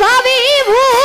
ভাবি ভুল